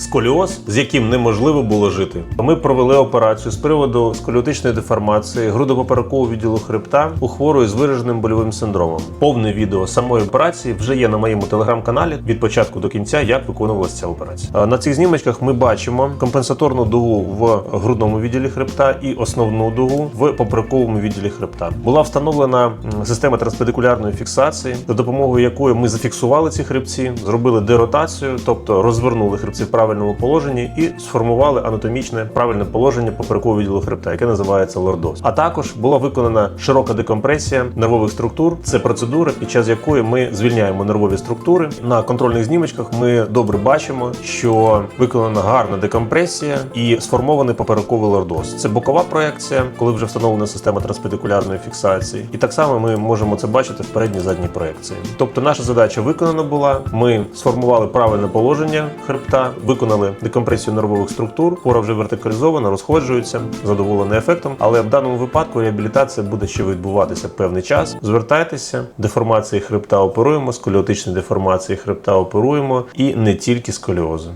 сколіоз, з яким неможливо було жити. Ми провели операцію з приводу сколіотичної деформації грудопоперекового відділу хребта у хворої з вираженим больовим синдромом. Повне відео самої операції вже є на моєму телеграм-каналі від початку до кінця, як виконувалася ця операція. На цих знімочках ми бачимо компенсаторну дугу в грудному відділі хребта і основну дугу в поперековому відділі хребта. Була встановлена система транспедикулярної фіксації, за допомогою якої ми зафіксували ці хребці, зробили деротацію, тобто розвернули хребці в правильному положенні і сформували анатомічне правильне положення поперекового відділу хребта, яке називається лордоз. А також була виконана широка декомпресія нервових структур. Це процедура, під час якої ми звільняємо нервові структури. На контрольних знімочках ми добре бачимо, що виконана гарна декомпресія і сформований поперековий лордоз. Це бокова проекція, коли вже встановлена система транспедикулярної фіксації. І так само ми можемо це бачити в передній задній проекції. Тобто наша задача виконана була. Ми сформували правильне положення хребта, виконали декомпресію нервових структур. Хвора вже вертикалізована, розходжується, задоволена ефектом. Але в даному випадку реабілітація буде ще відбуватися певний час. Звертайтеся, деформації хребта оперуємо, сколіотичні деформації хребта оперуємо і не тільки сколіози.